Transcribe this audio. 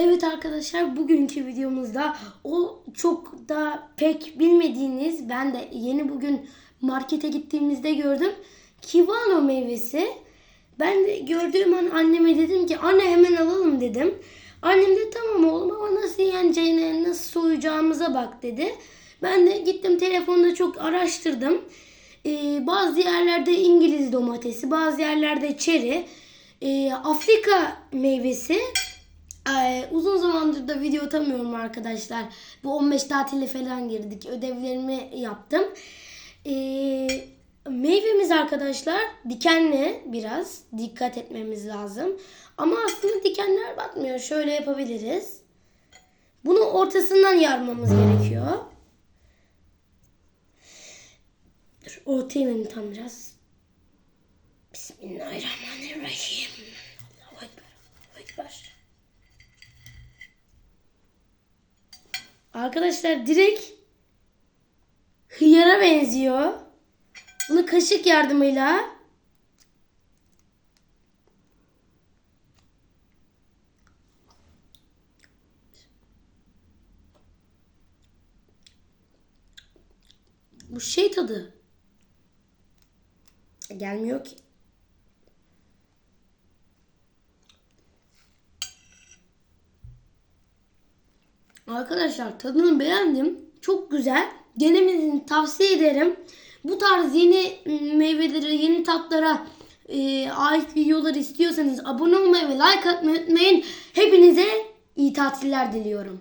Evet arkadaşlar bugünkü videomuzda o çok da pek bilmediğiniz ben de yeni bugün markete gittiğimizde gördüm. Kivano meyvesi. Ben de gördüğüm an anneme dedim ki anne hemen alalım dedim. Annem de tamam oğlum ama nasıl yeneceğine nasıl soyacağımıza bak dedi. Ben de gittim telefonda çok araştırdım. Ee, bazı yerlerde İngiliz domatesi, bazı yerlerde çeri, ee, Afrika meyvesi. Ay, uzun zamandır da video atamıyorum arkadaşlar. Bu 15 tatile falan girdik. Ödevlerimi yaptım. Ee, meyvemiz arkadaşlar dikenli biraz. Dikkat etmemiz lazım. Ama aslında dikenler batmıyor. Şöyle yapabiliriz. Bunu ortasından yarmamız gerekiyor. Dur ortaya tam biraz. Bismillahirrahmanirrahim. Arkadaşlar direkt hıyara benziyor. Bunu kaşık yardımıyla Bu şey tadı. Gelmiyor ki. Arkadaşlar tadını beğendim. Çok güzel. Denemenizi tavsiye ederim. Bu tarz yeni meyvelere, yeni tatlara e, ait videolar istiyorsanız abone olmayı ve like atmayı unutmayın. Hepinize iyi tatiller diliyorum.